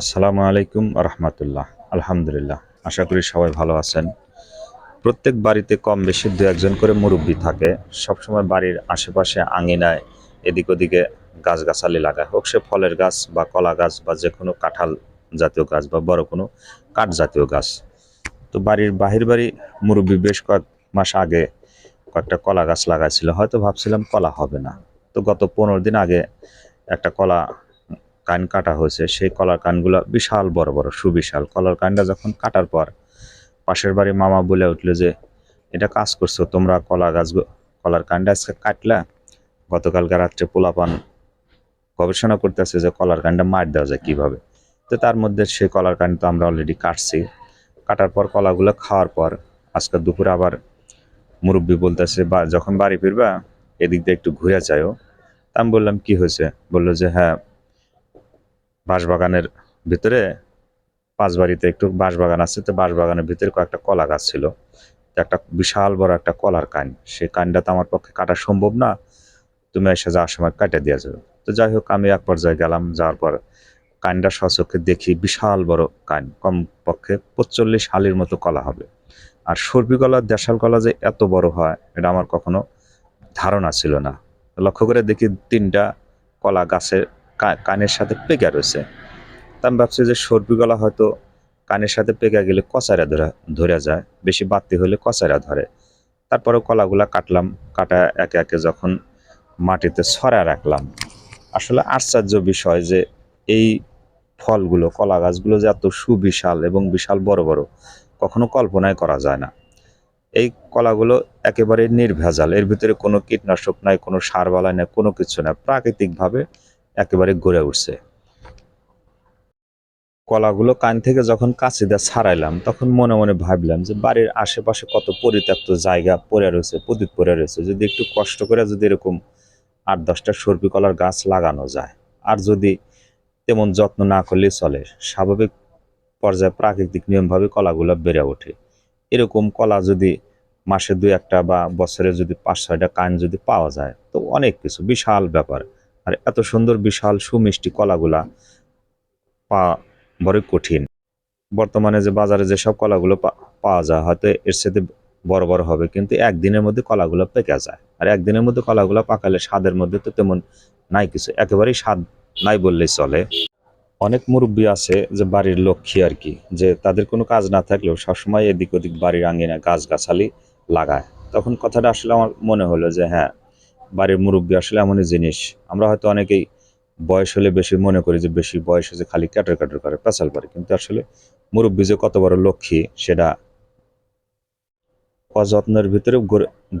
আসসালামু আলাইকুম রহমতুল্লাহ। আলহামদুলিল্লাহ, আশা করি সবাই ভালো আছেন। প্রত্যেক বাড়িতে কম বেশি দু একজন করে মুরব্বী থাকে। সবসময় বাড়ির আশেপাশে আঙিনায় এদিক ওদিকে গাছগাছালি লাগায় হোক, সে ফলের গাছ বা কলা গাছ বা যে কোনো কাঁঠাল জাতীয় গাছ বা বড় কোনো কাঠ জাতীয় গাছ। তো বাড়ির বাহির বাড়ি মুরব্বী বেশ কয়েক মাস আগে কয়েকটা কলা গাছ লাগাইছিল। হয়তো ভাবছিলাম কলা হবে না। তো গত পনেরো দিন আগে একটা কলা কান কাটা হয়েছে, সেই কলার কানগুলো বিশাল বড় বড়, সুবিশাল। কলার কানটা যখন কাটার পর পাশের বাড়ি মামা বলে উঠল যে, এটা কাজ করছ তোমরা কলা গাছ কলার কানটা আজকে কাটলা। গতকালকে রাত্রে পোলাপান গবেষণা করতেছে যে কলার কানটা মার দেওয়া যায় কীভাবে। তো তার মধ্যে সেই কলার কান তো আমরা অলরেডি কাটছি। কাটার পর কলাগুলো খাওয়ার পর আজকে দুপুরে আবার মুরব্বী বলতেছে, বা, যখন বাড়ি ফিরবা, এদিক দিয়ে একটু ঘুরে যাও তা আমি বললাম, কি হয়েছে? বলল যে হ্যাঁ বাঁশবাগানের ভিতরে, পাঁচ বাড়িতে একটু বাঁশবাগান আছে, তো বাঁশবাগানের ভিতরে কয়েকটা কলা গাছ ছিল। তো একটা বিশাল বড় একটা কলার কান সেই কানটা তো আমার পক্ষে কাটা সম্ভব না। তুমি এসে যাওয়ার সময় কাটে দিয়ে যাবে। তো যাই হোক, আমি এক পর্যায়ে গেলাম, যাওয়ার পর কানটা সচক্ষে দেখি বিশাল বড় কান কম পক্ষে পঁচল্লিশ হালির মতো কলা হবে। আর সর্বি কলা, দেশাল কলা যে এত বড় হয়, এটা আমার কখনো ধারণা ছিল না। লক্ষ্য করে দেখি তিনটা কলা গাছের কানের সাথে পেকে রয়েছে। তা আমি ভাবছি যে সর্বি গলা হয়তো কানের সাথে পেকে গেলে কচারা ধরা, ধরে যায়, বেশি বাড়তি হলে কচারা ধরে। তারপরে কলাগুলা কাটলাম, কাটা একে একে যখন মাটিতে ছড়া রাখলাম। আসলে আশ্চর্য বিষয় যে এই ফলগুলো, কলা গাছগুলো যে এত সুবিশাল এবং বিশাল বড় বড়, কখনো কল্পনাই করা যায় না। এই কলাগুলো একেবারে নির্ভেজাল, এর ভিতরে কোনো কীটনাশক নাই, কোনো সার বালাই নাই, কোনো কিছু নাই। প্রাকৃতিকভাবে একেবারে গড়ে উঠছে। কলাগুলো কান থেকে যখন কাছে ছাড়াইলাম, তখন মনে মনে ভাবলাম যে বাড়ির আশেপাশে কত পরিত্যক্ত জায়গা পড়ে রয়েছে, পতিত পড়ে রয়েছে। যদি একটু কষ্ট করে যদি এরকম আট দশটা সর্বি কলার গাছ লাগানো যায়, আর যদি তেমন যত্ন না করলে চলে, স্বাভাবিক পর্যায়ে প্রাকৃতিক নিয়মভাবে কলাগুলো বেড়ে ওঠে। এরকম কলা যদি মাসে দুই একটা বা বছরে যদি পাঁচ ছয়টা কান যদি পাওয়া যায়, তো অনেক কিছু, বিশাল ব্যাপার। আর এত সুন্দর, বিশাল, সুমিষ্টি কলাগুলা পাওয়া বড় কঠিন। বর্তমানে যে বাজারে যেসব কলাগুলো পা- পাওয়া যায়, হয়তো এর সাথে বড় বড় হবে, কিন্তু একদিনের মধ্যে কলাগুলো পেকে যায়। আর একদিনের মধ্যে কলাগুলো পাকালে স্বাদের মধ্যে তো তেমন নাই কিছু, একেবারেই স্বাদ নাই বললেই চলে। অনেক মুরব্বী আছে যে বাড়ির লক্ষ্মী আর কি, যে তাদের কোনো কাজ না থাকলেও সবসময় এদিক ওদিক বাড়ির আঙিনা গাছ গাছালি লাগায়। তখন কথাটা আসলে আমার মনে হলো যে হ্যাঁ বাড়ির মুরব্বী আসলে এমনই জিনিস। আমরা হয়তো অনেকেই বয়স হলে বেশি মনে করি যে, বেশি বয়স যে খালি ক্যাটার ক্যাটার করে পেঁচাল করে কিন্তু আসলে মুরব্বী যে কত বড় লক্ষ্মী, সেটা অযত্নের ভিতরে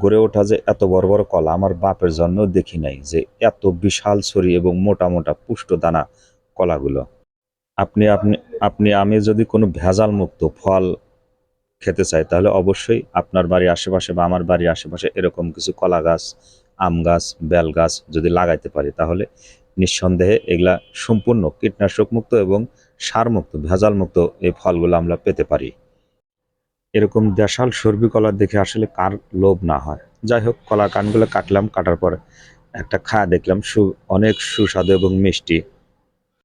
গড়ে ওঠা যে এত বড় বড় কলা, আমার বাপের জন্য দেখি নাই যে, এত বিশাল ছড়ি এবং মোটা মোটা পুষ্ট দানা কলাগুলো। আপনি আপনি আপনি, আমি যদি কোনো ভেজাল মুক্ত ফল খেতে চাই, তাহলে অবশ্যই আপনার বাড়ির আশেপাশে বা আমার বাড়ির আশেপাশে এরকম কিছু কলা গাছ আম গাছ, বেল গাছ যদি লাগাইতে পারি, তাহলে নিঃসন্দেহে এগুলা সম্পূর্ণ কীটনাশক মুক্ত এবং সারমুক্ত ভেজাল মুক্ত এই ফলগুলো আমরা পেতে পারি। এরকম দেশাল সর্বি কলা দেখে আসলে কার লোভ না হয়। যাই হোক কলার কানগুলো কাটলাম, কাটার পর একটা খায়া দেখলাম সু অনেক সুস্বাদু এবং মিষ্টি।